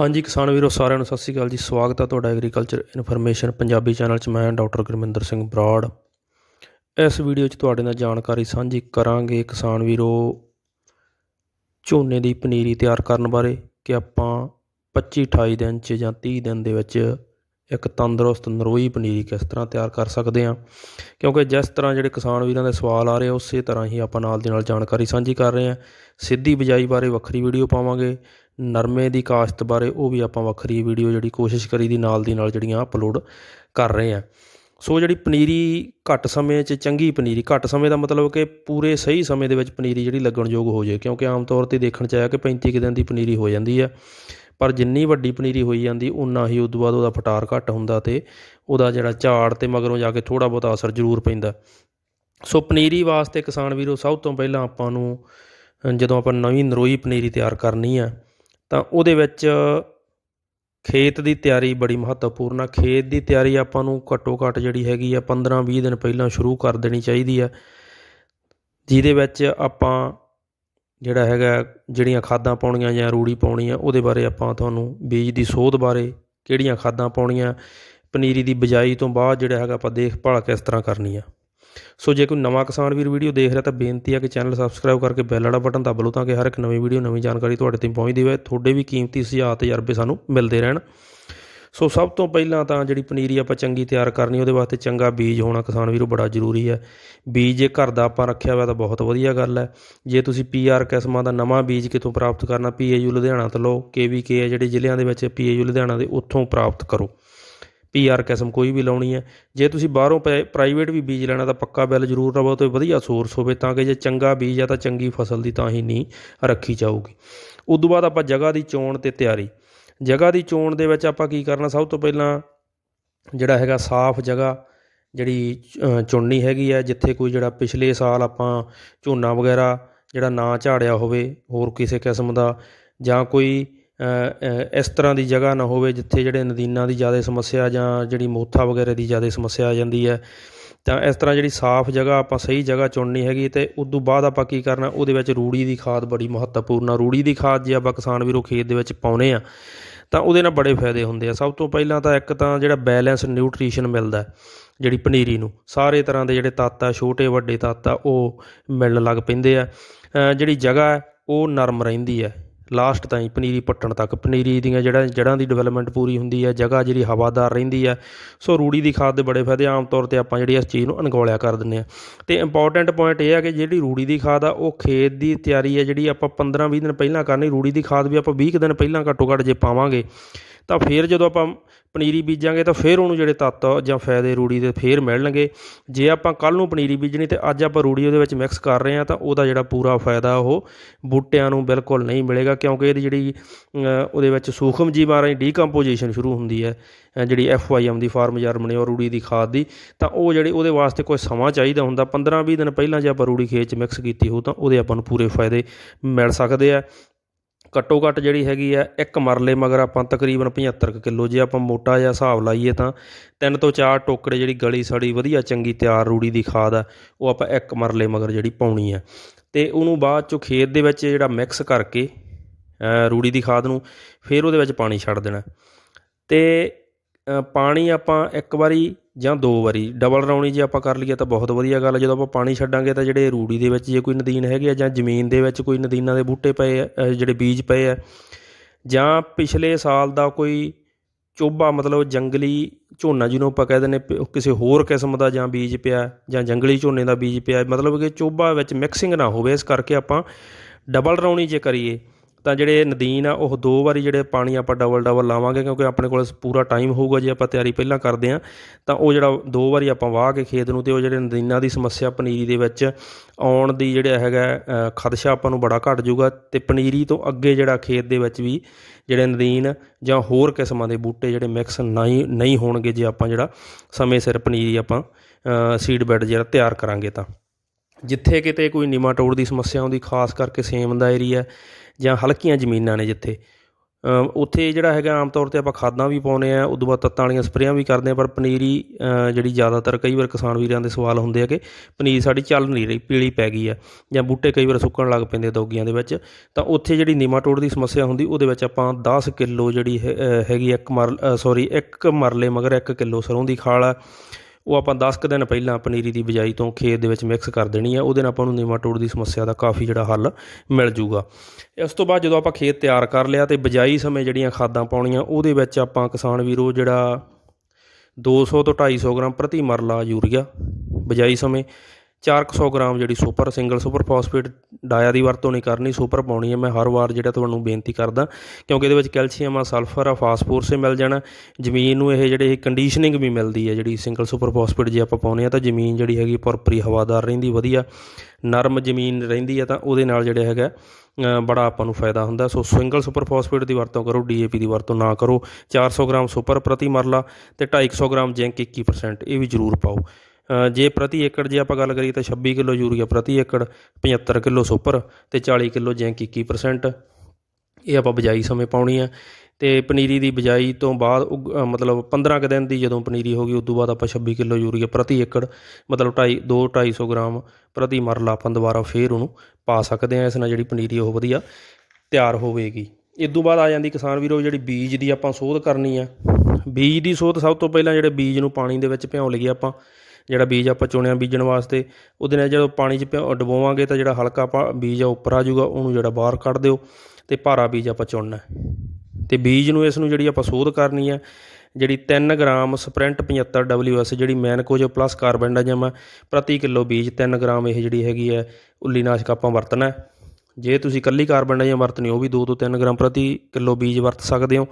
ਹਾਂਜੀ ਕਿਸਾਨ ਵੀਰੋ ਸਾਰਿਆਂ ਨੂੰ ਸਤਿ ਸ਼੍ਰੀ ਅਕਾਲ ਜੀ। ਸਵਾਗਤ ਹੈ ਤੁਹਾਡਾ ਐਗਰੀਕਲਚਰ ਇਨਫੋਰਮੇਸ਼ਨ ਪੰਜਾਬੀ ਚੈਨਲ 'ਚ। ਮੈਂ ਡਾਕਟਰ ਗੁਰਮਿੰਦਰ ਸਿੰਘ ਬਰਾੜ। ਇਸ ਵੀਡੀਓ 'ਚ ਤੁਹਾਡੇ ਨਾਲ ਜਾਣਕਾਰੀ ਸਾਂਝੀ ਕਰਾਂਗੇ ਕਿਸਾਨ ਵੀਰੋ ਝੋਨੇ ਦੀ ਪਨੀਰੀ ਤਿਆਰ ਕਰਨ ਬਾਰੇ ਕਿ ਆਪਾਂ 25 28 ਦਿਨ 'ਚ ਜਾਂ 30 ਦਿਨ ਦੇ ਵਿੱਚ ਇੱਕ ਤੰਦਰੁਸਤ ਨਰੋਈ ਪਨੀਰੀ ਕਿਸ ਤਰ੍ਹਾਂ ਤਿਆਰ ਕਰ ਸਕਦੇ ਹਾਂ। ਕਿਉਂਕਿ ਜਿਸ ਤਰ੍ਹਾਂ ਜਿਹੜੇ ਕਿਸਾਨ ਵੀਰਾਂ ਦੇ ਸਵਾਲ ਆ ਰਹੇ ਆ, ਉਸੇ ਤਰ੍ਹਾਂ ਹੀ ਆਪਾਂ ਨਾਲ ਦੀ ਨਾਲ ਜਾਣਕਾਰੀ ਸਾਂਝੀ ਕਰ ਰਹੇ ਹਾਂ। ਸਿੱਧੀ ਬਿਜਾਈ ਬਾਰੇ ਵੱਖਰੀ ਵੀਡੀਓ ਪਾਵਾਂਗੇ। ਨਰਮੇ ਦੀ ਕਾਸ਼ਤ ਬਾਰੇ ਉਹ ਵੀ ਆਪਾਂ ਵੱਖਰੀ ਵੀਡੀਓ ਜਿਹੜੀ ਕੋਸ਼ਿਸ਼ ਕਰੀ ਦੀ ਨਾਲ ਦੀ ਨਾਲ ਜਿਹੜੀਆਂ ਅਪਲੋਡ ਕਰ ਰਹੇ ਆ ਸੋ ਜਿਹੜੀ ਪਨੀਰੀ ਘੱਟ ਸਮੇਂ 'ਚ, ਚੰਗੀ ਪਨੀਰੀ, ਘੱਟ ਸਮੇਂ ਦਾ ਮਤਲਬ ਕਿ ਪੂਰੇ ਸਹੀ ਸਮੇਂ ਦੇ ਵਿੱਚ ਪਨੀਰੀ ਜਿਹੜੀ ਲੱਗਣਯੋਗ ਹੋ ਜਾਏ, ਕਿਉਂਕਿ ਆਮ ਤੌਰ ਤੇ ਦੇਖਣ 'ਚ ਆਇਆ ਕਿ 35 ਕੁ ਦਿਨ ਦੀ ਪਨੀਰੀ ਹੋ ਜਾਂਦੀ ਆ ਪਰ ਜਿੰਨੀ ਵੱਡੀ ਪਨੀਰੀ ਹੋਈ ਜਾਂਦੀ ਉਨਾ ਹੀ ਉਦੋਂ ਬਾਅਦ ਉਹਦਾ ਫਟਾਰ ਘੱਟ ਹੁੰਦਾ ਤੇ ਉਹਦਾ ਜਿਹੜਾ ਝਾੜ ਤੇ ਮਗਰੋਂ ਜਾ ਕੇ ਥੋੜਾ ਬਹੁਤਾ ਅਸਰ ਜ਼ਰੂਰ ਪੈਂਦਾ। ਸੋ ਪਨੀਰੀ ਵਾਸਤੇ ਕਿਸਾਨ ਵੀਰੋ, ਸਭ ਤੋਂ ਪਹਿਲਾਂ ਆਪਾਂ ਨੂੰ, ਜਦੋਂ ਆਪਾਂ ਨਵੀਂ ਨਰੋਈ ਪਨੀਰੀ ਤਿਆਰ ਕਰਨੀ ਆ ਤਾਂ ਉਹਦੇ ਵਿੱਚ ਖੇਤ ਦੀ ਤਿਆਰੀ ਬੜੀ ਮਹੱਤਵਪੂਰਨ ਆ। ਖੇਤ ਦੀ ਤਿਆਰੀ ਆਪਾਂ ਨੂੰ ਘੱਟੋ ਘੱਟ ਜਿਹੜੀ ਹੈਗੀ ਆ 15-20 ਦਿਨ ਪਹਿਲਾਂ ਸ਼ੁਰੂ ਕਰ ਦੇਣੀ ਚਾਹੀਦੀ ਆ। ਜਿਹਦੇ ਵਿੱਚ ਆਪਾਂ ਜਿਹੜਾ ਹੈਗਾ, ਜਿਹੜੀਆਂ ਖਾਦਾਂ ਪਾਉਣੀਆਂ ਜਾਂ ਰੂੜੀ ਪਾਉਣੀ ਆ, ਉਹਦੇ ਬਾਰੇ ਆਪਾਂ ਤੁਹਾਨੂੰ ਬੀਜ ਦੀ ਸੋਧ ਬਾਰੇ ਕਿਹੜੀਆਂ ਖਾਦਾਂ ਪਾਉਣੀਆਂ, ਪਨੀਰੀ ਦੀ ਬਿਜਾਈ ਤੋਂ ਬਾਅਦ ਜਿਹੜਾ ਹੈਗਾ ਆਪਾਂ ਦੇਖਭਾਲ ਕਿਸ ਤਰ੍ਹਾਂ ਕਰਨੀ ਆ। ਸੋ ਜੇ ਕੋਈ ਨਵਾਂ ਕਿਸਾਨ ਵੀਰ ਵੀਡੀਓ ਦੇਖ ਰਿਹਾ ਤਾਂ ਬੇਨਤੀ ਆ ਕਿ ਚੈਨਲ ਸਬਸਕ੍ਰਾਈਬ ਕਰਕੇ ਬੈਲ ਵਾਲਾ ਬਟਨ ਦੱਬ ਲਓ ਤਾਂ ਕਿ ਹਰ ਇੱਕ ਨਵੀਂ ਵੀਡੀਓ, ਨਵੀਂ ਜਾਣਕਾਰੀ ਤੁਹਾਡੇ ਤੱਕ ਪਹੁੰਚਦੀ ਹੋਵੇ ਤੁਹਾਡੇ ਵੀ ਕੀਮਤੀ ਸੁਝਾਅ ਤੇ ਤਜਰਬੇ ਸਾਨੂੰ ਮਿਲਦੇ ਰਹਿਣ। ਸੋ ਸਭ ਤੋਂ ਪਹਿਲਾਂ ਤਾਂ ਜਿਹੜੀ ਪਨੀਰੀ ਆਪਾਂ ਚੰਗੀ ਤਿਆਰ ਕਰਨੀ, ਉਹਦੇ ਵਾਸਤੇ ਚੰਗਾ ਬੀਜ ਹੋਣਾ ਕਿਸਾਨ ਵੀਰੋ ਬੜਾ ਜ਼ਰੂਰੀ ਹੈ। ਬੀਜ ਜੇ ਘਰ ਦਾ ਆਪਾਂ ਰੱਖਿਆ ਹੋਇਆ ਤਾਂ ਬਹੁਤ ਵਧੀਆ ਗੱਲ ਹੈ। ਜੇ ਤੁਸੀਂ ਪੀਆਰ ਕਿਸਮਾਂ ਦਾ ਨਵਾਂ ਬੀਜ ਕਿਤੋਂ ਪ੍ਰਾਪਤ ਕਰਨਾ ਪੀਏਯੂ ਲੁਧਿਆਣਾ ਤੋਂ ਲਓ ਕੇਵੀਕੇ ਹੈ ਜਿਹੜੇ ਜ਼ਿਲ੍ਹਿਆਂ ਦੇ ਵਿੱਚ ਪੀਏਯੂ ਲੁਧਿਆਣਾ ਦੇ, ਉੱਥੋਂ ਪ੍ਰਾਪਤ ਕਰੋ। ਪੀਆਰ ਕਿਸਮ ਕੋਈ ਵੀ ਲਾਉਣੀ ਹੈ। ਜੇ ਤੁਸੀਂ ਬਾਹਰੋਂ ਪ੍ਰਾਈਵੇਟ ਵੀ ਬੀਜ ਲੈਣਾ ਤਾਂ ਪੱਕਾ ਬਿੱਲ ਜ਼ਰੂਰ ਲਵੋ ਤੇ ਵਧੀਆ ਸੋਰਸ ਹੋਵੇ, ਤਾਂ ਕਿ ਜੇ ਚੰਗਾ ਬੀਜ ਆ ਤਾਂ ਚੰਗੀ ਫਸਲ ਦੀ ਤਾਂ ਹੀ ਨਹੀਂ ਰੱਖੀ ਜਾਊਗੀ। ਉਦੋਂ ਬਾਅਦ ਆਪਾਂ ਜਗ੍ਹਾ ਦੀ ਚੋਣ ਤੇ ਤਿਆਰੀ। ਜਗ੍ਹਾ ਦੀ ਚੋਣ ਦੇ ਵਿੱਚ ਆਪਾਂ ਕੀ ਕਰਨਾ, ਸਭ ਤੋਂ ਪਹਿਲਾਂ ਜਿਹੜਾ ਹੈਗਾ ਸਾਫ਼ ਜਗ੍ਹਾ ਜਿਹੜੀ ਚੁਣਨੀ ਹੈਗੀ ਹੈ ਜਿੱਥੇ ਕੋਈ ਜਿਹੜਾ ਪਿਛਲੇ ਸਾਲ ਆਪਾਂ ਝੋਨਾ ਵਗੈਰਾ ਜਿਹੜਾ ਨਾ ਝਾੜਿਆ ਹੋਵੇ, ਹੋਰ ਕਿਸੇ ਕਿਸਮ ਦਾ ਜਾਂ ਕੋਈ ਇਸ ਤਰ੍ਹਾਂ ਦੀ ਜਗ੍ਹਾ ਨਾ ਹੋਵੇ ਜਿੱਥੇ ਜਿਹੜੇ ਨਦੀਨਾਂ ਦੀ ਜ਼ਿਆਦਾ ਸਮੱਸਿਆ ਜਾਂ ਜਿਹੜੀ ਮੋਥਾ ਵਗੈਰਾ ਦੀ ਜ਼ਿਆਦਾ ਸਮੱਸਿਆ ਆ ਜਾਂਦੀ ਹੈ। ਤਾਂ ਇਸ ਤਰ੍ਹਾਂ ਜਿਹੜੀ ਸਾਫ਼ ਜਗ੍ਹਾ ਆਪਾਂ ਸਹੀ ਜਗ੍ਹਾ ਚੁਣਨੀ ਹੈਗੀ ਤੇ ਉਸ ਤੋਂ ਬਾਅਦ ਆਪਾਂ ਕੀ ਕਰਨਾ, ਉਹਦੇ ਵਿੱਚ ਰੂੜੀ ਦੀ ਖਾਦ ਬੜੀ ਮਹੱਤਵਪੂਰਨ ਆ। ਰੂੜੀ ਦੀ ਖਾਦ ਜੇ ਆਪਾਂ ਕਿਸਾਨ ਵੀਰੋ ਖੇਤ ਦੇ ਵਿੱਚ ਪਾਉਨੇ ਆ, ਤਾਂ ਉਹਦੇ ਨਾਲ ਬੜੇ ਫਾਇਦੇ ਹੁੰਦੇ ਆ। ਸਭ ਤੋਂ ਪਹਿਲਾਂ ਤਾਂ ਇੱਕ ਤਾਂ ਜਿਹੜਾ ਬੈਲੈਂਸ ਨਿਊਟ੍ਰੀਸ਼ਨ ਮਿਲਦਾ ਜਿਹੜੀ ਪਨੀਰੀ ਨੂੰ। ਸਾਰੇ ਤਰ੍ਹਾਂ ਦੇ ਜਿਹੜੇ ਤੱਤ ਆ, ਛੋਟੇ ਵੱਡੇ ਤੱਤ ਆ, ਉਹ ਮਿਲਣ ਲੱਗ ਪੈਂਦੇ ਆ। ਜਿਹੜੀ ਜਗ੍ਹਾ ਉਹ ਨਰਮ ਰਹਿੰਦੀ ਹੈ। ਲਾਸਟ ਤਾਈਂ ਪਨੀਰੀ ਪੱਟਣ ਤੱਕ। ਪਨੀਰੀ ਦੀਆਂ ਜਿਹੜਾ ਜੜ੍ਹਾਂ ਦੀ ਡਿਵੈਲਪਮੈਂਟ ਪੂਰੀ ਹੁੰਦੀ ਹੈ ਜਗ੍ਹਾ ਜਿਹੜੀ ਹਵਾਦਾਰ ਰਹਿੰਦੀ ਹੈ ਸੋ ਰੂੜੀ ਦੀ ਖਾਦ ਦੇ ਬੜੇ ਫਾਇਦੇ ਆਮ ਤੌਰ ਤੇ ਆਪਾਂ ਜਿਹੜੀ ਇਸ ਚੀਜ਼ ਨੂੰ ਅਣਗੌਲਿਆ ਕਰ ਦਿੰਦੇ ਆ। ਤੇ ਇੰਪੋਰਟੈਂਟ ਪੁਆਇੰਟ ਇਹ ਹੈ ਕਿ ਜਿਹੜੀ ਰੂੜੀ ਦੀ ਖਾਦ ਆ, ਉਹ ਖੇਤ ਦੀ ਤਿਆਰੀ ਹੈ ਜਿਹੜੀ ਆਪਾਂ 15-20 ਦਿਨ ਪਹਿਲਾਂ ਕਰਨੀ। ਰੂੜੀ ਦੀ ਖਾਦ ਵੀ ਆਪਾਂ 20 ਕੁ ਦਿਨ ਪਹਿਲਾਂ ਘੱਟੋ ਘੱਟ ਜੇ ਪਾਵਾਂਗੇ ਤਾਂ ਫਿਰ ਜਦੋਂ ਆਪਾਂ ਪਨੀਰੀ ਬੀਜਾਂਗੇ ਤਾਂ ਫਿਰ ਉਹਨੂੰ ਜਿਹੜੇ ਤੱਤ ਜਾਂ ਫਾਇਦੇ ਰੂੜੀ ਦੇ ਫਿਰ ਮਿਲਣਗੇ। ਜੇ ਆਪਾਂ ਕੱਲ ਨੂੰ ਪਨੀਰੀ ਬੀਜਣੀ ਤੇ ਅੱਜ ਆਪਾਂ ਰੂੜੀ ਉਹਦੇ ਵਿੱਚ ਮਿਕਸ ਕਰ ਰਹੇ ਹਾਂ ਤਾਂ ਉਹਦਾ ਜਿਹੜਾ ਪੂਰਾ ਫਾਇਦਾ ਉਹ ਬੂਟਿਆਂ ਨੂੰ ਬਿਲਕੁਲ ਨਹੀਂ ਮਿਲੇਗਾ ਕਿਉਂਕਿ ਇਹਦੀ ਜਿਹੜੀ ਉਹਦੇ ਵਿੱਚ ਸੂਖਮ ਜੀਵਾਂ ਰਾਹੀਂ ਡੀਕੰਪੋਜੀਸ਼ਨ ਸ਼ੁਰੂ ਹੁੰਦੀ ਹੈ। ਅ, ਜਿਹੜੀ ਐਫ ਦੀ ਫਾਰਮ ਜਰਮਨੀ ਔਰ ਰੂੜੀ ਦੀ ਖਾਦ ਦੀ ਤਾਂ ਉਹ ਜਿਹੜੀ ਉਹਦੇ ਵਾਸਤੇ ਕੋਈ ਸਮਾਂ ਚਾਹੀਦਾ ਹੁੰਦਾ। 15-20 ਦਿਨ ਪਹਿਲਾਂ ਜੇ ਆਪਾਂ ਰੂੜੀ ਖੇਤ 'ਚ ਮਿਕਸ ਕੀਤੀ ਹੋ ਤਾਂ ਉਹਦੇ ਆਪਾਂ ਨੂੰ ਪੂਰੇ ਫਾਇਦੇ ਮਿਲ ਸਕਦੇ ਆ। ਘੱਟੋ ਘੱਟ ਜਿਹੜੀ ਹੈਗੀ ਆ, ਇੱਕ ਮਰਲੇ ਮਗਰ ਆਪਾਂ ਤਕਰੀਬਨ 75 ਕਿਲੋ ਜੇ ਆਪਾਂ ਮੋਟਾ ਜਿਹਾ ਹਿਸਾਬ ਲਾਈਏ ਤਾਂ ਤਿੰਨ ਤੋਂ ਚਾਰ ਟੋਕੜੇ ਜਿਹੜੀ ਗਲੀ ਸੜੀ ਵਧੀਆ ਚੰਗੀ ਤਿਆਰ ਰੂੜੀ ਦੀ ਖਾਦ ਆ, ਉਹ ਆਪਾਂ ਇੱਕ ਮਰਲੇ ਮਗਰ ਜਿਹੜੀ ਪਾਉਣੀ ਆ। ਤੇ ਉਹਨੂੰ ਬਾਅਦ ਚੋਂ ਖੇਤ ਦੇ ਵਿੱਚ ਜਿਹੜਾ ਮਿਕਸ ਕਰਕੇ ਰੂੜੀ ਦੀ ਖਾਦ ਨੂੰ ਫਿਰ ਉਹਦੇ ਵਿੱਚ ਪਾਣੀ ਛੱਡ ਦੇਣਾ। ਤੇ ਪਾਣੀ ਆਪਾਂ ਇੱਕ ਵਾਰੀ ਜਾਂ ਦੋ ਵਾਰੀ ਡਬਲ ਰਾਉਣੀ ਜੇ ਆਪਾਂ ਕਰ ਲਈਏ ਤਾਂ ਬਹੁਤ ਵਧੀਆ ਗੱਲ ਹੈ ਜਦੋਂ ਆਪਾਂ ਪਾਣੀ ਛੱਡਾਂਗੇ ਤਾਂ ਜਿਹੜੇ ਰੂੜੀ ਦੇ ਵਿੱਚ ਜੇ ਕੋਈ ਨਦੀਨ ਹੈਗੇ ਆ ਜਾਂ ਜ਼ਮੀਨ ਦੇ ਵਿੱਚ ਕੋਈ ਨਦੀਨਾਂ ਦੇ ਬੂਟੇ ਪਏ ਆ ਜਿਹੜੇ ਬੀਜ ਪਏ ਆ, ਜਾਂ ਪਿਛਲੇ ਸਾਲ ਦਾ ਕੋਈ ਚੋਬਾ ਮਤਲਬ ਜੰਗਲੀ ਝੋਨਾ ਜਿਹਨੂੰ ਆਪਾਂ ਕਹਿ ਦਿੰਦੇ ਪ- ਕਿਸੇ ਹੋਰ ਕਿਸਮ ਦਾ ਜਾਂ ਬੀਜ ਪਿਆ, ਜਾਂ ਜੰਗਲੀ ਝੋਨੇ ਦਾ ਬੀਜ ਪਿਆ, ਮਤਲਬ ਕਿ ਚੋਬਾ ਵਿੱਚ ਮਿਕਸਿੰਗ ਨਾ ਹੋਵੇ। ਇਸ ਕਰਕੇ ਆਪਾਂ ਡਬਲ ਰਾਉਣੀ ਜੇ ਕਰੀਏ ਤਾਂ ਜਿਹੜੇ ਨਦੀਨ ਆ, ਉਹ ਦੋ ਵਾਰੀ ਜਿਹੜੇ ਪਾਣੀ ਆਪਾਂ ਡਬਲ ਡਬਲ ਲਾਵਾਂਗੇ ਕਿਉਂਕਿ ਆਪਣੇ ਕੋਲ ਪੂਰਾ ਟਾਈਮ ਹੋਊਗਾ, ਜੇ ਆਪਾਂ ਤਿਆਰੀ ਪਹਿਲਾਂ ਕਰਦੇ ਆ ਤਾਂ ਉਹ ਜਿਹੜਾ ਦੋ ਵਾਰੀ ਆਪਾਂ ਵਾਹ ਕੇ ਖੇਤ ਨੂੰ ਤੇ ਉਹ ਜਿਹੜੇ ਨਦੀਨਾਂ ਦੀ ਸਮੱਸਿਆ ਪਨੀਰੀ ਦੇ ਵਿੱਚ ਆਉਣ ਦੀ ਜਿਹੜਾ ਹੈਗਾ ਖਦਸ਼ਾ ਆਪਾਂ ਨੂੰ ਬੜਾ ਘਟ ਜਾਊਗਾ ਤੇ ਪਨੀਰੀ ਤੋਂ ਅੱਗੇ ਜਿਹੜਾ ਖੇਤ ਦੇ ਵਿੱਚ ਵੀ ਜਿਹੜੇ ਨਦੀਨ ਜਾਂ ਹੋਰ ਕਿਸਮਾਂ ਦੇ ਬੂਟੇ ਜਿਹੜੇ ਮਿਕਸ ਨਹੀਂ ਨਹੀਂ ਹੋਣਗੇ, ਜੇ ਆਪਾਂ ਜਿਹੜਾ ਸਮੇਂ ਸਿਰ ਪਨੀਰੀ ਆਪਾਂ ਸੀਡ ਬੈੱਡ ਜਿਹੜਾ ਤਿਆਰ ਕਰਾਂਗੇ ਤਾਂ। ਜਿੱਥੇ ਕਿਤੇ ਕੋਈ ਨਿਮਾਟੋਡ ਦੀ ਸਮੱਸਿਆ ਆਉਂਦੀ, ਖਾਸ ਕਰਕੇ ਸੇਮ ਦਾ ਏਰੀਆ, ਜਾਂ ਹਲਕੀਆਂ ਜ਼ਮੀਨਾਂ ਨੇ ਜਿੱਥੇ। ਉੱਥੇ ਜਿਹੜਾ ਹੈਗਾ, ਆਮ ਤੌਰ ਤੇ ਆਪਾਂ ਖਾਦਾਂ ਵੀ ਪਾਉਂਦੇ ਆ ਉਦੋਂ ਬਾਅਦ ਤੱਤਾਂ ਵਾਲੀਆਂ ਸਪਰੇਆਂ ਵੀ ਕਰਦੇ ਆ ਪਰ ਪਨੀਰੀ ਜਿਹੜੀ ਜ਼ਿਆਦਾਤਰ ਕਈ ਵਾਰ ਕਿਸਾਨ ਵੀਰਾਂ ਦੇ ਸਵਾਲ ਹੁੰਦੇ ਆ ਕਿ ਪਨੀਰ ਸਾਡੀ ਚੱਲ ਨਹੀਂ ਰਹੀ, ਪੀਲੀ ਪੈ ਗਈ ਆ, ਜਾਂ ਬੂਟੇ ਕਈ ਵਾਰ ਸੁੱਕਣ ਲੱਗ ਪੈਂਦੇ ਦੋਗੀਆਂ ਦੇ ਵਿੱਚ, ਤਾਂ ਉੱਥੇ ਜਿਹੜੀ ਨੀਮਾਟੋਡ ਦੀ ਸਮੱਸਿਆ ਹੁੰਦੀ, ਉਹਦੇ ਵਿੱਚ ਆਪਾਂ 10 ਕਿਲੋ ਜਿਹੜੀ ਹੈ- ਹੈਗੀ ਇੱਕ ਮਰ ਸੌਰੀ ਇੱਕ ਮਰਲੇ ਮਗਰ 1 ਕਿਲੋ ਸਰੋਂ ਦੀ ਖਾਲ ਆ। ਉਹ ਆਪਾਂ 10 ਕੁ ਦਿਨ ਪਹਿਲਾਂ ਪਨੀਰੀ ਦੀ ਬਿਜਾਈ ਤੋਂ ਖੇਤ ਦੇ ਵਿੱਚ ਮਿਕਸ ਕਰ ਦੇਣੀ ਆ, ਉਹਦੇ ਨਾਲ ਆਪਾਂ ਨੂੰ ਨੀਮਾਟੋਡ ਦੀ ਸਮੱਸਿਆ ਦਾ ਕਾਫੀ ਜਿਹੜਾ ਹੱਲ ਮਿਲ ਜੂਗਾ। ਇਸ ਤੋਂ ਬਾਅਦ ਜਦੋਂ ਆਪਾਂ ਖੇਤ ਤਿਆਰ ਕਰ ਲਿਆ ਤੇ ਬਿਜਾਈ ਸਮੇਂ ਜਿਹੜੀਆਂ ਖਾਦਾਂ ਪਾਉਣੀਆਂ, ਉਹਦੇ ਵਿੱਚ ਆਪਾਂ ਕਿਸਾਨ ਵੀਰੋ ਜਿਹੜਾ 200 ਤੋਂ 250 ਗ੍ਰਾਮ ਪ੍ਰਤੀ ਮਰਲਾ ਯੂਰੀਆ ਬਿਜਾਈ ਸਮੇਂ 400 ਗ੍ਰਾਮ ਜਿਹੜੀ ਸੁਪਰ, ਸਿੰਗਲ ਸੁਪਰ ਫਾਸਫੇਟ ਡਾਇਆ ਦੀ ਵਰਤੋਂ ਨਹੀਂ ਕਰਨੀ, ਸੁਪਰ ਪਾਉਣੀ ਹੈ। ਮੈਂ ਹਰ ਵਾਰ ਜਿਹੜਾ ਤੁਹਾਨੂੰ ਬੇਨਤੀ ਕਰਦਾ, ਕਿਉਂਕਿ ਇਹਦੇ ਵਿੱਚ ਕੈਲਸ਼ੀਅਮ ਆ, ਸਲਫਰ ਆ, ਫਾਸਫੋਰਸ ਹੀ ਮਿਲ ਜਾਣਾ। ਜ਼ਮੀਨ ਨੂੰ ਇਹ ਜਿਹੜੇ ਕੰਡੀਸ਼ਨਿੰਗ ਵੀ ਮਿਲਦੀ ਹੈ, ਜਿਹੜੀ ਸਿੰਗਲ ਸੁਪਰ ਫਾਸਫੇਟ ਜੇ ਆਪਾਂ ਪਾਉਨੇ ਆ ਤਾਂ ਜ਼ਮੀਨ ਜਿਹੜੀ ਹੈਗੀ ਭਰਪੂਰੀ ਹਵਾਦਾਰ ਰਹਿੰਦੀ, ਵਧੀਆ। ਨਰਮ ਜ਼ਮੀਨ ਰਹਿੰਦੀ ਹੈ ਤਾਂ ਉਹਦੇ ਨਾਲ ਜਿਹੜਾ ਹੈਗਾ ਬੜਾ ਆਪਾਂ ਨੂੰ ਫਾਇਦਾ ਹੁੰਦਾ। ਸੋ ਸਿੰਗਲ ਸੁਪਰ ਫਾਸਫੇਟ ਦੀ ਵਰਤੋਂ ਕਰੋ ਡੀਏਪੀ ਦੀ ਵਰਤੋਂ ਨਾ ਕਰੋ। 400 ਗ੍ਰਾਮ ਸੁਪਰ ਪ੍ਰਤੀ ਮਰਲਾ ਤੇ 250 ਗ੍ਰਾਮ ਜ਼ਿੰਕ 21% ਇਹ ਵੀ ਜ਼ਰੂਰ ਪਾਓ। ਜੇ ਪ੍ਰਤੀ ਏਕੜ ਜੇ ਆਪਾਂ ਗੱਲ ਕਰੀਏ ਤਾਂ 26 ਕਿਲੋ ਯੂਰੀਆ ਪ੍ਰਤੀ ਏਕੜ 75 ਕਿਲੋ ਸੁਪਰ ਤੇ 40 ਕਿਲੋ ਜ਼ਿੰਕ 21% ਇਹ ਆਪਾਂ ਬਿਜਾਈ ਸਮੇਂ ਪਾਉਣੀ ਆ ਤੇ ਪਨੀਰੀ ਦੀ ਬਿਜਾਈ ਤੋਂ ਬਾਅਦ ਉਗ- ਮਤਲਬ 15 ਕੁ ਦਿਨ ਦੀ ਜਦੋਂ ਪਨੀਰੀ ਹੋ ਗਈ ਉਸ ਤੋਂ ਬਾਅਦ ਆਪਾਂ 26 ਕਿਲੋ ਯੂਰੀਆ ਪ੍ਰਤੀ ਏਕੜ, ਮਤਲਬ 2.5 2 250 ਗ੍ਰਾਮ ਪ੍ਰਤੀ ਮਰਲਾ ਆਪਾਂ ਦੁਬਾਰਾ ਫੇਰ ਉਹਨੂੰ ਪਾ ਸਕਦੇ ਆ, ਇਸ ਨਾਲ ਜਿਹੜੀ ਪਨੀਰੀ ਉਹ ਵਧੀਆ ਤਿਆਰ ਹੋਵੇਗੀ। ਇਸ ਤੋਂ ਬਾਅਦ ਆ ਜਾਂਦੀ ਕਿਸਾਨ ਵੀਰੋ, ਜਿਹੜੀ ਬੀਜ ਦੀ ਆਪਾਂ ਸੋਧ ਕਰਨੀ ਆ। ਬੀਜ ਦੀ ਸੋਧ ਸਭ ਤੋਂ ਪਹਿਲਾਂ ਜਿਹੜੇ ਬੀਜ ਨੂੰ ਪਾਣੀ ਦੇ ਵਿੱਚ ਭਿਉਂ ਲਈਏ ਆਪਾਂ ਜਿਹੜਾ ਬੀਜ ਆਪਾਂ ਚੁਣਿਆ ਬੀਜਣ ਵਾਸਤੇ, ਉਹਦੇ ਨਾਲ ਜਦੋਂ ਪਾਣੀ 'ਚ ਭਿਉਂ ਡਬੋਵਾਂਗੇ ਤਾਂ ਜਿਹੜਾ ਹਲਕਾ ਪਾ, ਬੀਜ ਆ ਉੱਪਰ ਆ ਜਾਊਗਾ, ਉਹਨੂੰ ਜਿਹੜਾ ਬਾਹਰ ਕੱਢ ਦਿਓ ਤੇ ਭਾਰਾ ਬੀਜ ਆਪਾਂ ਚੁਣਨਾ ਹੈ। ਤੇ ਬੀਜ ਨੂੰ ਇਸ ਨੂੰ ਜਿਹੜੀ ਆਪਾਂ ਸੋਧ ਕਰਨੀ ਆ ਜਿਹੜੀ 3 ਗ੍ਰਾਮ ਸਪ੍ਰਿੰਟ 75 WS ਜਿਹੜੀ ਮੈਨਕੋਜੋ ਪਲੱਸ ਕਾਰਬਨਡਾਜਮ ਆ ਪ੍ਰਤੀ ਕਿਲੋ ਬੀਜ 3 ਗ੍ਰਾਮ ਇਹ ਜਿਹੜੀ ਹੈਗੀ ਹੈ, ਉੱਲੀਨਾਸ਼ਕ ਆਪਾਂ ਵਰਤਣਾ ਜੇ ਤੁਸੀਂ ਕੱਲੀ ਕਾਰਬਨਡਾਜਮ ਵਰਤਣੀ, ਉਹ ਵੀ 2 ਤੋਂ 3 ਗ੍ਰਾਮ ਪ੍ਰਤੀ ਕਿਲੋ ਬੀਜ ਵਰਤ ਸਕਦੇ ਹੋ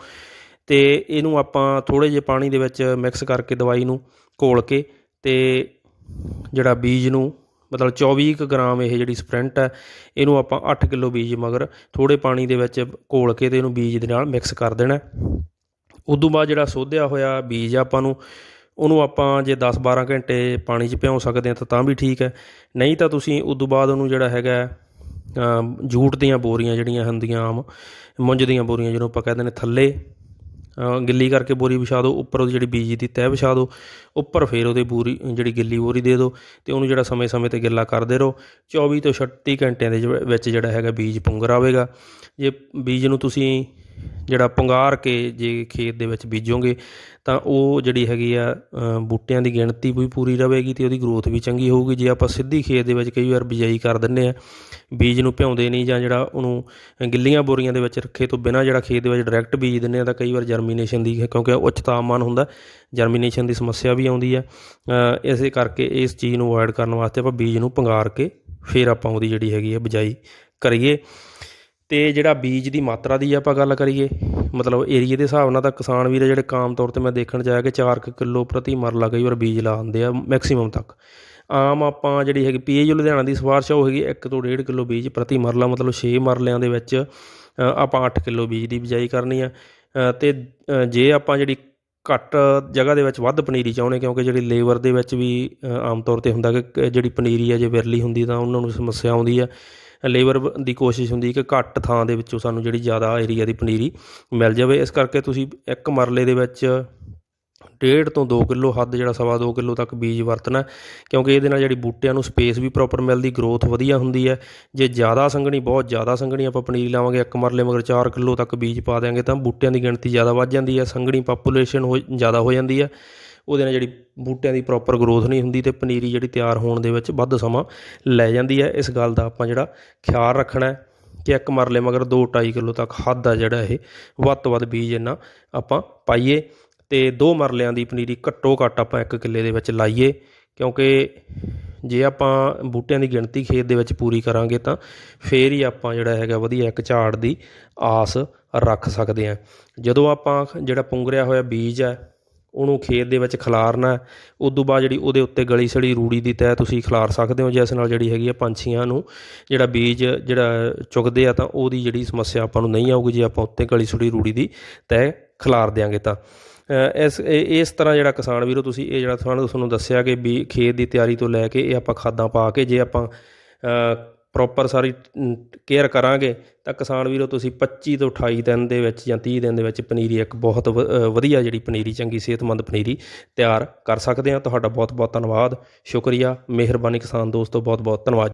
ਤੇ ਇਹਨੂੰ ਆਪਾਂ ਥੋੜੇ ਜਿਹੇ ਪਾਣੀ ਦੇ ਵਿੱਚ ਮਿਕਸ ਕਰਕੇ ਦਵਾਈ ਨੂੰ ਘੋਲ ਕੇ ਤੇ ਜਿਹੜਾ ਬੀਜ ਨੂੰ, ਮਤਲਬ 24 ਕੁ ਗ੍ਰਾਮ ਇਹ ਜਿਹੜੀ ਸਪਰਿੰਟ ਹੈ, ਇਹਨੂੰ ਆਪਾਂ ਅੱਠ ਕਿਲੋ ਬੀਜ ਮਗਰ ਥੋੜ੍ਹੇ ਪਾਣੀ ਦੇ ਵਿੱਚ ਘੋਲ ਕੇ ਅਤੇ ਇਹਨੂੰ ਬੀਜ ਦੇ ਨਾਲ ਮਿਕਸ ਕਰ ਦੇਣਾ ਉਦੋਂ ਬਾਅਦ ਜਿਹੜਾ ਸੋਧਿਆ ਹੋਇਆ ਬੀਜ ਆਪਾਂ ਨੂੰ, ਉਹਨੂੰ ਆਪਾਂ ਜੇ 10-12 ਘੰਟੇ ਪਾਣੀ 'ਚ ਭਿਉਂ ਸਕਦੇ ਹਾਂ ਤਾਂ ਤਾਂ ਵੀ ਠੀਕ ਹੈ। ਨਹੀਂ ਤਾਂ ਤੁਸੀਂ ਉਦੋਂ ਬਾਅਦ ਉਹਨੂੰ ਜਿਹੜਾ ਹੈਗਾ ਜੂਟ ਦੀਆਂ ਬੋਰੀਆਂ ਜਿਹੜੀਆਂ ਹੁੰਦੀਆਂ, ਆਮ, ਮੁੰਜ ਦੀਆਂ ਬੋਰੀਆਂ ਜਿਹਨੂੰ ਆਪਾਂ ਕਹਿੰਦੇ ਨੇ ਥੱਲੇ ਗਿੱਲੀ ਕਰਕੇ ਬੋਰੀ ਵਿਛਾ ਦਿਓ, ਉੱਪਰ ਉਹਦੀ ਜਿਹੜੀ ਬੀਜ ਦੀ ਤਹਿ ਵਿਛਾ ਦਿਓ, ਉੱਪਰ ਫਿਰ ਉਹਦੇ ਬੋਰੀ, ਜਿਹੜੀ ਗਿੱਲੀ ਬੋਰੀ ਦੇ ਦਿਓ ਤੇ ਉਹਨੂੰ ਜਿਹੜਾ ਸਮੇਂ-ਸਮੇਂ ਤੇ ਗਿੱਲਾ ਕਰਦੇ ਰਹੋ। 24 ਤੋਂ 36 ਘੰਟਿਆਂ ਦੇ ਜਿ- ਵਿੱਚ ਜਿਹੜਾ ਹੈਗਾ ਬੀਜ ਪੁੰਗਰ ਆਵੇਗਾ। ਜੇ ਬੀਜ ਨੂੰ ਤੁਸੀਂ ਜਿਹੜਾ ਪੁੰਗਾਰ ਕੇ ਜੇ ਖੇਤ ਦੇ ਵਿੱਚ ਬੀਜੋਗੇ ਤਾਂ ਉਹ ਜਿਹੜੀ ਹੈਗੀ ਆ ਬੂਟਿਆਂ ਦੀ ਗਿਣਤੀ ਵੀ ਪੂਰੀ ਰਹੇਗੀ ਤੇ ਉਹਦੀ ਗਰੋਥ ਵੀ ਚੰਗੀ ਹੋਊਗੀ। ਜੇ ਆਪਾਂ ਸਿੱਧੀ ਖੇਤ ਦੇ ਵਿੱਚ ਕਈ ਵਾਰ ਬਿਜਾਈ ਕਰ ਦਿੰਦੇ ਆ ਬੀਜ ਨੂੰ ਭਿਉਂਦੇ ਨਹੀਂ ਜਾਂ ਜਿਹੜਾ ਉਹਨੂੰ ਗਿੱਲੀਆਂ ਬੋਰੀਆਂ ਦੇ ਵਿੱਚ ਰੱਖੇ ਤੋਂ ਬਿਨਾਂ ਜਿਹੜਾ ਖੇਤ ਦੇ ਵਿੱਚ ਡਾਇਰੈਕਟ ਬੀਜ ਦਿੰਦੇ ਆ ਤਾਂ ਕਈ ਵਾਰ ਜਰਮੀਨੇਸ਼ਨ ਦੀ ਕਿਉਂਕਿ ਉੱਚ ਤਾਪਮਾਨ ਹੁੰਦਾ ਜਰਮੀਨੇਸ਼ਨ ਦੀ ਸਮੱਸਿਆ ਵੀ ਆਉਂਦੀ ਆ। ਅ, ਇਸੇ ਕਰਕੇ ਇਸ ਚੀਜ਼ ਨੂੰ ਅਵੋਇਡ ਕਰਨ ਵਾਸਤੇ ਆਪਾਂ ਬੀਜ ਨੂੰ ਪੰਗਾਰ ਕੇ ਫਿਰ ਆਪਾਂ ਉਹਦੀ ਜਿਹੜੀ ਹੈਗੀ ਆ ਬਿਜਾਈ ਕਰੀਏ। ਅਤੇ ਜਿਹੜਾ ਬੀਜ ਦੀ ਮਾਤਰਾ ਦੀ ਆਪਾਂ ਗੱਲ ਕਰੀਏ ਮਤਲਬ ਏਰੀਏ ਦੇ ਹਿਸਾਬ ਨਾਲ ਤਾਂ ਕਿਸਾਨ ਵੀਰ ਜਿਹੜੇ ਆਮ ਤੌਰ ਤੇ ਮੈਂ ਦੇਖਣ 'ਚ ਆਇਆ ਕਿ 4 ਕਿਲੋ ਪ੍ਰਤੀ ਮਰਲਾ ਕਈ ਵਾਰ ਬੀਜ ਲਾ ਦਿੰਦੇ ਆ ਮੈਕਸਿਮਮ ਤੱਕ। ਆਮ ਆਪਾਂ ਜਿਹੜੀ ਹੈਗੀ ਪੀਏਯੂ ਲੁਧਿਆਣਾ ਦੀ ਸਿਫਾਰਿਸ਼ ਉਹ ਹੈਗੀ 1 ਤੋਂ 1.5 ਕਿਲੋ ਬੀਜ ਪ੍ਰਤੀ ਮਰਲਾ ਮਤਲਬ 6 ਮਰਲਿਆਂ ਦੇ ਵਿੱਚ ਆਪਾਂ 8 ਕਿਲੋ ਬੀਜ ਦੀ ਬਿਜਾਈ ਕਰਨੀ ਆ। ਅ, ਤੇ ਜੇ ਆਪਾਂ ਜਿਹੜੀ ਘੱਟ ਜਗ੍ਹਾ ਦੇ ਵਿੱਚ ਵੱਧ ਪਨੀਰੀ ਚਾਹੁੰਦੇ ਕਿਉਂਕਿ ਜਿਹੜੀ ਲੇਬਰ ਦੇ ਵਿੱਚ ਵੀ ਆਮ ਤੌਰ ਤੇ ਹੁੰਦਾ ਕਿ ਜਿਹੜੀ ਪਨੀਰੀ ਆ ਜੇ ਵਿਰਲੀ ਹੁੰਦੀ ਤਾਂ ਉਹਨਾਂ ਨੂੰ ਸਮੱਸਿਆ ਆਉਂਦੀ ਆ। ਲੇਬਰ ਦੀ ਕੋਸ਼ਿਸ਼ ਹੁੰਦੀ ਕਿ ਘੱਟ ਥਾਂ ਦੇ ਵਿੱਚੋਂ ਸਾਨੂੰ ਜਿਹੜੀ ਜ਼ਿਆਦਾ ਏਰੀਆ ਦੀ ਪਨੀਰੀ ਮਿਲ ਜਾਵੇ। ਇਸ ਕਰਕੇ ਤੁਸੀਂ ਇੱਕ ਮਰਲੇ ਦੇ ਵਿੱਚ ਡੇਢ ਤੋਂ 2 ਕਿਲੋ ਹੱਦ ਜਿਹੜਾ ਸਵਾ 2 ਕਿਲੋ ਤੱਕ ਬੀਜ ਵਰਤਣਾ ਕਿਉਂਕਿ ਇਹਦੇ ਨਾਲ ਜਿਹੜੀ ਬੂਟਿਆਂ ਨੂੰ ਸਪੇਸ ਵੀ ਪ੍ਰੋਪਰ ਮਿਲਦੀ ਗਰੋਥ ਵਧੀਆ ਹੁੰਦੀ ਹੈ। ਜੇ ਜ਼ਿਆਦਾ ਸੰਘਣੀ, ਬਹੁਤ ਜ਼ਿਆਦਾ ਸੰਘਣੀ ਆਪਾਂ ਪਨੀਰੀ ਲਾਵਾਂਗੇ ਇੱਕ ਮਰਲੇ ਮਗਰ 4 ਕਿਲੋ ਤੱਕ ਬੀਜ ਪਾ ਦਿਆਂਗੇ ਤਾਂ ਬੂਟਿਆਂ ਦੀ ਗਿਣਤੀ ਜ਼ਿਆਦਾ ਵੱਧ ਜਾਂਦੀ ਹੈ, ਸੰਘਣੀ ਪਾਪੂਲੇਸ਼ਨ ਹੋ ਜ਼ਿਆਦਾ ਹੋ ਜਾਂਦੀ ਹੈ। ਉਹਦੇ ਨਾਲ ਜਿਹੜੀ ਬੂਟਿਆਂ ਦੀ ਪ੍ਰੋਪਰ ਗਰੋਥ ਨਹੀਂ ਹੁੰਦੀ ਤੇ ਪਨੀਰੀ ਜਿਹੜੀ ਤਿਆਰ ਹੋਣ ਦੇ ਵਿੱਚ ਵੱਧ ਸਮਾਂ ਲੈ ਜਾਂਦੀ ਹੈ। ਇਸ ਗੱਲ ਦਾ ਆਪਾਂ ਜਿਹੜਾ ਖਿਆਲ ਰੱਖਣਾ ਕਿ ਇੱਕ ਮਰਲੇ ਮਗਰ 2.5 ਕਿਲੋ ਤੱਕ ਹੱਦ ਆ ਜਿਹੜਾ ਇਹ, ਵੱਧ ਤੋਂ ਵੱਧ ਬੀਜ ਇਹਨਾਂ ਆਪਾਂ ਪਾਈਏ ਤੇ ਦੋ ਮਰਲਿਆਂ ਦੀ ਪਨੀਰੀ ਘੱਟੋ ਘੱਟ ਆਪਾਂ ਇੱਕ ਕਿੱਲੇ ਦੇ ਵਿੱਚ ਲਾਈਏ, ਕਿਉਂਕਿ ਜੇ ਆਪਾਂ ਬੂਟਿਆਂ ਦੀ ਗਿਣਤੀ ਖੇਤ ਦੇ ਵਿੱਚ ਪੂਰੀ ਕਰਾਂਗੇ ਤਾਂ ਫੇਰ ਹੀ ਆਪਾਂ ਜਿਹੜਾ ਹੈਗਾ ਵਧੀਆ ਇੱਕ ਝਾੜ ਦੀ ਆਸ ਰੱਖ ਸਕਦੇ ਹਾਂ। ਜਦੋਂ ਆਪਾਂ ਜਿਹੜਾ ਪੁੰਗਰਿਆ ਹੋਇਆ ਬੀਜ ਹੈ ਉਹਨੂੰ ਖੇਤ ਦੇ ਵਿੱਚ ਖਿਲਾਰਨਾ ਉਸ ਤੋਂ ਬਾਅਦ ਜਿਹੜੀ ਉਹਦੇ ਉੱਤੇ ਗਲੀ ਸੜੀ ਰੂੜੀ ਦੀ ਤਹਿ ਤੁਸੀਂ ਖਿਲਾਰ ਸਕਦੇ ਹੋ। ਜਿਸ ਨਾਲ ਜਿਹੜੀ ਹੈਗੀ ਆ ਪੰਛੀਆਂ ਨੂੰ ਜਿਹੜਾ ਬੀਜ ਜਿਹੜਾ ਚੁਗਦੇ ਆ ਤਾਂ ਉਹਦੀ ਜਿਹੜੀ ਸਮੱਸਿਆ ਆਪਾਂ ਨੂੰ ਨਹੀਂ ਆਊਗੀ ਜੇ ਆਪਾਂ ਉੱਤੇ ਗਲੀ ਸੜੀ ਰੂੜੀ ਦੀ ਤਹਿ ਖਿਲਾਰ ਦਿਆਂਗੇ ਤਾਂ। ਇਸ ਇਸ ਤਰ੍ਹਾਂ ਜਿਹੜਾ ਕਿਸਾਨ ਵੀਰੋ ਤੁਸੀਂ ਇਹ ਜਿਹੜਾ ਤੁਹਾਨੂੰ ਤੁਹਾਨੂੰ ਦੱਸਿਆ ਕਿ ਵੀ ਖੇਤ ਦੀ ਤਿਆਰੀ ਤੋਂ ਲੈ ਕੇ ਇਹ ਆਪਾਂ ਖਾਦਾਂ ਪਾ ਕੇ ਜੇ ਆਪਾਂ ਪ੍ਰੋਪਰ ਸਾਰੀ ਕੇਅਰ ਕਰਾਂਗੇ, ਤਾਂ ਕਿਸਾਨ ਵੀਰੋ ਤੁਸੀਂ 25 ਤੋਂ 28 ਦਿਨ ਦੇ ਵਿੱਚ ਜਾਂ 30 ਦਿਨ ਦੇ ਵਿੱਚ ਪਨੀਰੀ ਇੱਕ ਬਹੁਤ ਵ- ਵਧੀਆ ਜਿਹੜੀ ਪਨੀਰੀ, ਚੰਗੀ ਸਿਹਤਮੰਦ ਪਨੀਰੀ ਤਿਆਰ ਕਰ ਸਕਦੇ ਆ ਤੁਹਾਡਾ ਬਹੁਤ ਬਹੁਤ ਧੰਨਵਾਦ। ਸ਼ੁਕਰੀਆ। ਮਿਹਰਬਾਨੀ ਕਿਸਾਨ ਦੋਸਤੋ ਬਹੁਤ ਬਹੁਤ ਧੰਨਵਾਦ।